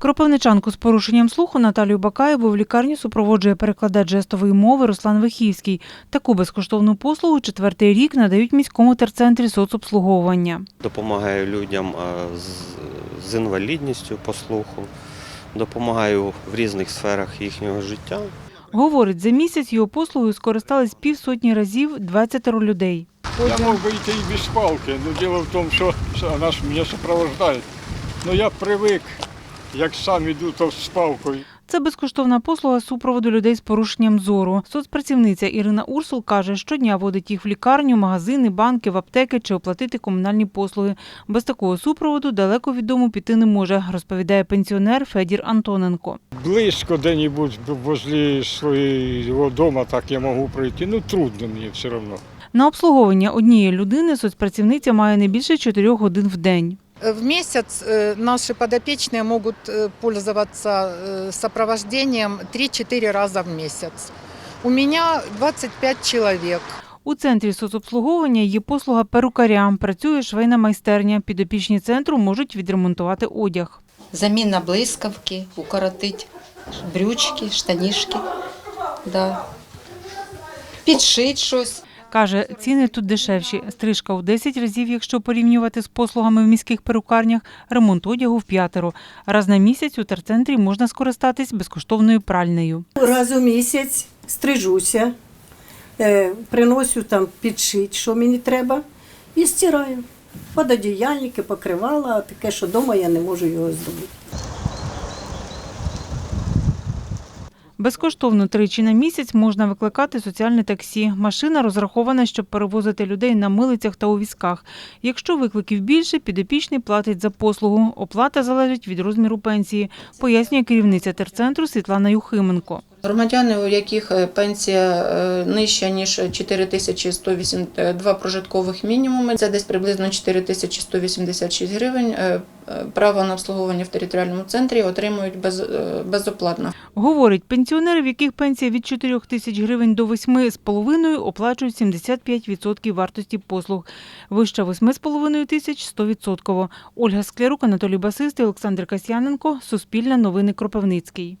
Кропивничанку з порушенням слуху Наталію Бакаєву в лікарні супроводжує перекладач жестової мови Руслан Вихівський. Таку безкоштовну послугу четвертий рік надають міському терцентрі соцобслуговування. Допомагаю людям з, інвалідністю по слуху, допомагаю в різних сферах їхнього життя. Говорить, за місяць його послугою скористались півсотні разів 20 людей. Я мог бы идти и без палки, но дело в том, что что она ж меня сопровождает. Но я привык, як сам иду, то з палкою. Це безкоштовна послуга супроводу людей з порушенням зору. Соцпрацівниця Ірина Урсул каже, щодня водить їх в лікарню, магазини, банки, в аптеки чи оплатити комунальні послуги. Без такого супроводу далеко від дому піти не може, розповідає пенсіонер Федір Антоненко. Близько де-нибудь возле своего дома так я могу пройти. Ну трудно мне все равно. На обслуговування однієї людини соцпрацівниця має не більше 4 годин в день. В месяц э, наши подопечные могут э, пользоваться э, сопровождением 3-4 раза в месяц. У меня 25 человек. У центрі соцобслуговування є послуга перукаря. Працює швейна майстерня. Підопічні центру можуть відремонтувати одяг. Заміна блискавки, укоротить брючки, штанішки. Да. Підшить щось. Каже, ціни тут дешевші. Стрижка у 10 разів, якщо порівнювати з послугами в міських перукарнях, ремонт одягу в п'ятеро. Раз на місяць у терцентрі можна скористатись безкоштовною пральнею. Раз у місяць стрижуся, е, приношу там підшить, що мені треба, і стираю. Пододіяльники, покривала, таке, що вдома я не можу його зробити. Безкоштовно тричі на місяць можна викликати соціальне таксі. Машина розрахована, щоб перевозити людей на милицях та у візках. Якщо викликів більше, підопічний платить за послугу. Оплата залежить від розміру пенсії, пояснює керівниця терцентру Світлана Юхименко. Громадяни, у яких е, пенсія е, нижча ніж 4182 прожиткових мінімуми, це десь приблизно 4186 гривень. е, е, Право на обслуговування в територіальному центрі отримують без, е, безоплатно. Говорить, пенсіонери, в яких пенсія від 4 тисяч гривень до 8,5, оплачують 75% вартості послуг. Вища 8,5 тисяч – 100%. Ольга Склярук, Анатолій Басистий, Олександр Касьяненко. Суспільне новини Кропивницький.